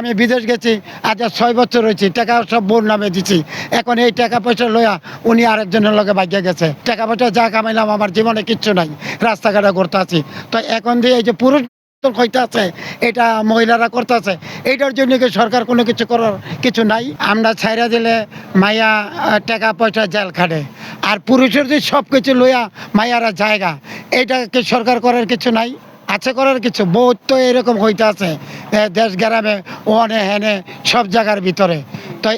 আমি বিদেশ গেছি, আজ ছয় বছর হয়েছি টাকা সব বোন নামে দিছি। এখন এই টাকা পয়সা লইয়া উনি আরেকজনের লগে ভাগ্যে গেছে। টাকা পয়সা যা কামাইলাম, আমার জীবনে কিচ্ছু নাই, রাস্তাঘাটে ঘুরতে আছি। তো এখন দিয়ে এই যে পুরুষ হইতে আছে, এটা মহিলারা করতেছে এইটার জন্য কি সরকার কোনো কিছু করার কিছু নাই? আমরা ছাইরা দিলে মাইয়া টাকা পয়সা জেল খাটে। আর পুরুষের যে সব কিছু লইয়া মাইয়ারা জায়গা, এইটা কি সরকার করার কিছু নাই? আছে করার কিছু? বহুত তো এরকম হইতে আছে। দেশ গ্রামে ওনে হেনে, সব জায়গার ভিতরে। তো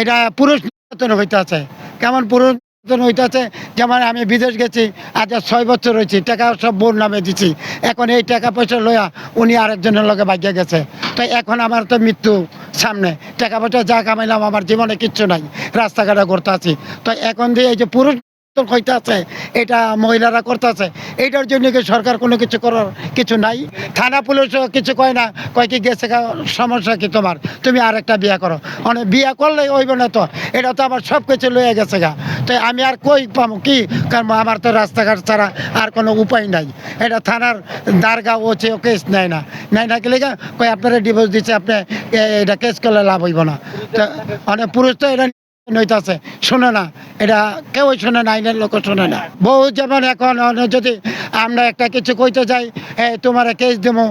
এটা পুরুষ নির্যাতন হইতে আছে কেমন পুরুষ নির্যাতন হইতে আছে যেমন আমি বিদেশ গেছি, আজ ছয় বছর হয়েছি টাকা সব বোন নামে দিছি। এখন এই টাকা পয়সা লইয়া উনি আরেকজনের লগে ভাগ্যে গেছে। তো এখন আমার তো মৃত্যু সামনে। টাকা পয়সা যা কামাইলাম, আমার জীবনে কিচ্ছু নাই। রাস্তাঘাটে ঘুরতে আছি। তো এখন দিয়ে এই যে পুরুষ হইতে আছে, এটা মহিলারা করতেছে। এইটার জন্য কি সরকার কোনো কিছু করার কিছু নাই? থানা পুলিশও কিছু কয় না, কয় কি গেছে সমস্যা কি তোমার? তুমি আর একটা বিয়া করো। মানে বিয়া করলে হইব না তো, এটা তো আমার সব কিছু লয়ে গেছে গা। তো আমি আর কই পাম কি? কারণ আমার তো রাস্তাঘাট ছাড়া আর কোনো উপায় নাই। এটা থানার দারগা ওছে ও কেস নেয় না। নেয় না গেলে কই আপনারা ডিভোর্স দিচ্ছে আপনি এটা কেস করলে লাভ হইব না। তো অনেক পুরুষ তো এটা নইতাছে শোনে না, এটা কেউই শোনে না, আইনের লোক শোনে না। বহু যেমন এখন যদি আমরা একটা কিছু কইতে যাই তোমার কেস দেবো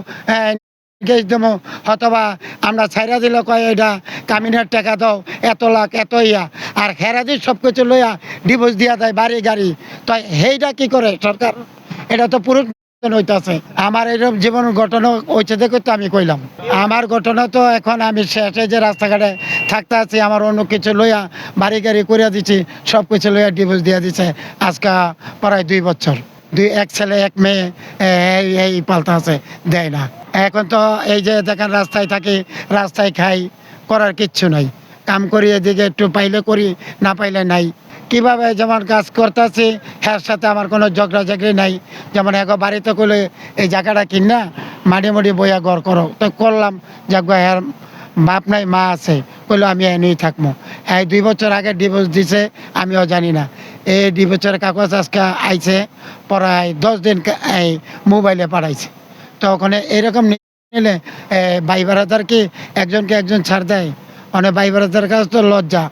কেস দেবো, অথবা আমরা ছাইরা দিলে কয়, এটা কামিনের টাকা দাও, এত লাখ, এত ইয়া। আর হেরা দিয়ে সব কিছু লইয়া ডিভোর্স দিয়া দেয়, বাড়ি, গাড়ি তো সেইটা কি করে সরকার? এটা তো পুরুষ হইতাছে আমার এরকম জীবন ঘটনা দেখে তো আমি কইলাম। আমার ঘটনা তো এখন আমি শেষে যে রাস্তাঘাটে থাকতে আছি, আমার অন্য কিছু লইয়া বাড়ি গাড়ি করিয়া দিছি, সব কিছু লইয়া ডিভোর্স দিয়া দিছে। আজকে প্রায় দুই বছর। দুই, এক ছেলে, এক মেয়ে এই এই পাল্টা আছে, দেয় না। এখন তো এই যে দেখেন, রাস্তায় থাকি, রাস্তায় খাই, করার কিচ্ছু নাই। কাম করি এদিকে, একটু পাইলে করি, না পাইলে নাই। কীভাবে যেমন কাজ করতেছি হ্যার সাথে আমার কোনো ঝগড়া ঝগড়ি নাই। যেমন এক বাড়িতে করলে এই জায়গাটা কিনা মাটি মুড়ি বইয়া ঘর করো। তো করলাম যাক হ্যার বাপ নাই, মা আছে। কইলো, আমি এনেই থাকব এই দুই বছর আগে ডিভোর্স দিছে, আমিও জানি না। এই দুই বছরের কাগজ আজকে আইছে, পড়ায় দশ দিন এই মোবাইলে পাঠাইছে তো ওখানে এরকম নিলে বারাদার কি একজনকে একজন ছাড় দেয়? মানে ভাই বারাদার কাছে তো লজ্জা।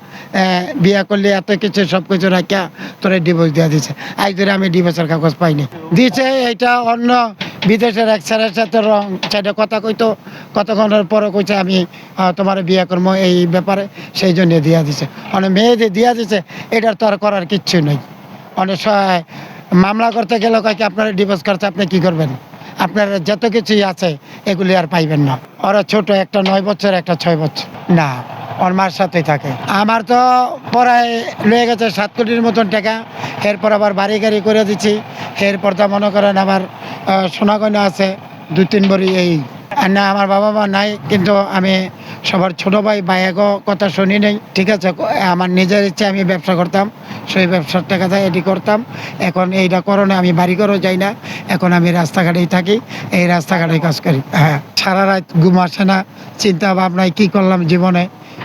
বিয়া করলে এত কিছু, সব কিছু রাখিয়া তোরে ডিভোর্স দেওয়া দিছে। আজ ধরে আমি ডিভোর্সের কাগজ পাইনি। দিছে এটা অন্য বিদেশের এক ছেলের সাথে রং সেটা কথা কইতো, কতক্ষণের পরে কইছে আমি তোমার বিয়ে করব এই ব্যাপারে, সেই জন্য দিয়া দিছে। মানে মেয়েদের দিয়া দিছে, এটার তো আর করার কিচ্ছু নেই। অনেক সময় মামলা করতে গেলে কয় কি, আপনারা ডিভোর্স করতে আপনি কি করবেন? আপনার যত কিছুই আছে, এগুলি আর পাইবেন না। ওরা ছোট একটা নয় বছর, একটা ছয় বছর। না। ওর মার সাথেই থাকে। আমার তো পড়ায় লয়ে গেছে সাত কোটির মতন টাকা এরপর আবার বাড়ি গাড়ি করে দিচ্ছি এরপর তো মনে করেন আমার আহ, আছে দু তিন বড়ি এই। না আমার বাবা মা নাই কিন্তু আমি সবার ছোট ভাই ভাইয়াগো কথা শুনি নেই। ঠিক আছে আমার নিজের ইচ্ছে আমি ব্যবসা করতাম। সেই ব্যবসার টাকাতে এটি করতাম। এখন এইটা করণে আমি বাড়ি করেও যাই না। এখন আমি রাস্তাঘাটেই থাকি, এই রাস্তাঘাটেই কাজ করি। হ্যাঁ সারা রাত ঘুম আসে না চিন্তা ভাবনায় কী করলাম জীবনে,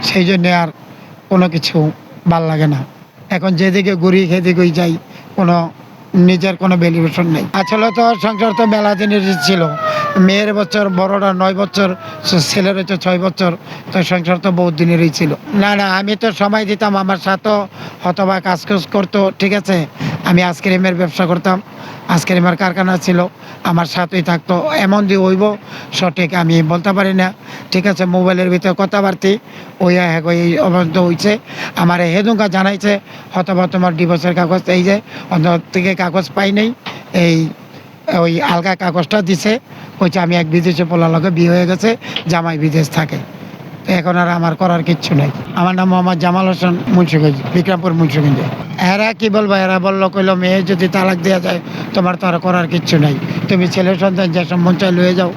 সেই জন্যে আর কোনো কিছু ভালো লাগে না। এখন যেদিকে ঘুরি, সেদিকেই যাই, কোনো নিজের কোনো ভ্যালুয়েশন নেই। আসলে তো সংসার তো মেলা দিনের ছিল। মেয়ের বছর, বড়রা নয় বছর, ছেলের হচ্ছে ছয় বছর, তো সংসার তো বহুত দিনেরই ছিল। না না, আমি তো সময় দিতাম, আমার সাথেও হতবা কাজ করতো, ঠিক আছে? আমি আইসক্রিমের ব্যবসা করতাম আইসক্রিমের কারখানা ছিল, আমার সাথেই থাকতো, এমন যে হইব, সঠিক আমি বলতে পারি না। ঠিক আছে, মোবাইলের ভিতরে কথাবার্তি, ওই হ্যাঁ এই অবস্থা হয়েছে আমার হেদুঙ্কা জানাইছে হতবা তোমার ডিভোর্সের কাগজ, এই যে অন্য থেকে কাগজ পাই নাই, এই ওই আলগা কাগজটা দিছে কইছে আমি এক বিদেশে পোলার লগে বিয়ে হয়ে গেছে, জামাই বিদেশ থাকে। এখন আর আমার করার কিচ্ছু নাই। আমার নাম মোহাম্মদ জামাল হোসেন মুন্সিগঞ্জ, বিক্রমপুর মুন্সিগঞ্জে। এরা কি বলব, এরা বলল, কইলো, মেয়ে যদি তালাক দেওয়া যায়, তোমার তো আর করার কিচ্ছু নাই। তুমি ছেলে সন্তান যেসব মন চাই লয়ে যাও।